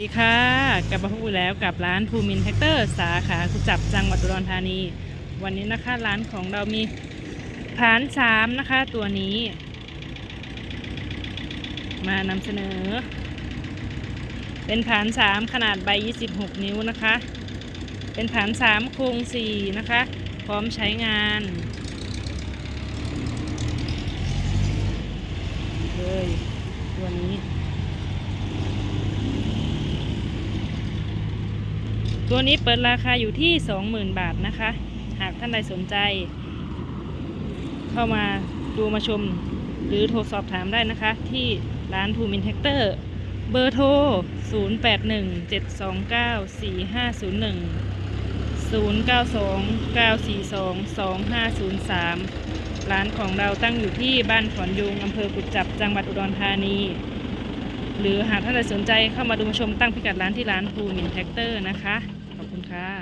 สวัสดีค่ะกลับมาพบกันแล้วกับร้านภูมินแท็กเตอร์สาขากุจับจังหวัดอุดรธานี วันนี้นะคะร้านของเรามีผานสามนะคะ ตัวนี้ มานำเสนอ เป็นผานสามขนาดใบ 26 นิ้วนะคะ เป็นผานสามโครงสี่นะคะ พร้อมใช้งานเลยตัวนี้ ตัวนี้เปิดราคาอยู่ที่ 20,000 บาทนะคะ หากท่านใดสนใจ เข้ามาดูมาชมหรือโทรสอบถามได้นะคะ ที่ร้านภูมินแท็กเตอร์เบอร์โทร0927294501 0929422503 ร้านของเราตั้งอยู่ที่บ้านขอนยุงอำเภอกุจจับ จังหวัดอุดรธานี หรือหากท่านใดสนใจเข้ามาดูมาชมตั้งพิกัดร้านที่ร้านภูมินแท็กเตอร์นะคะ ขอบคุณค่ะ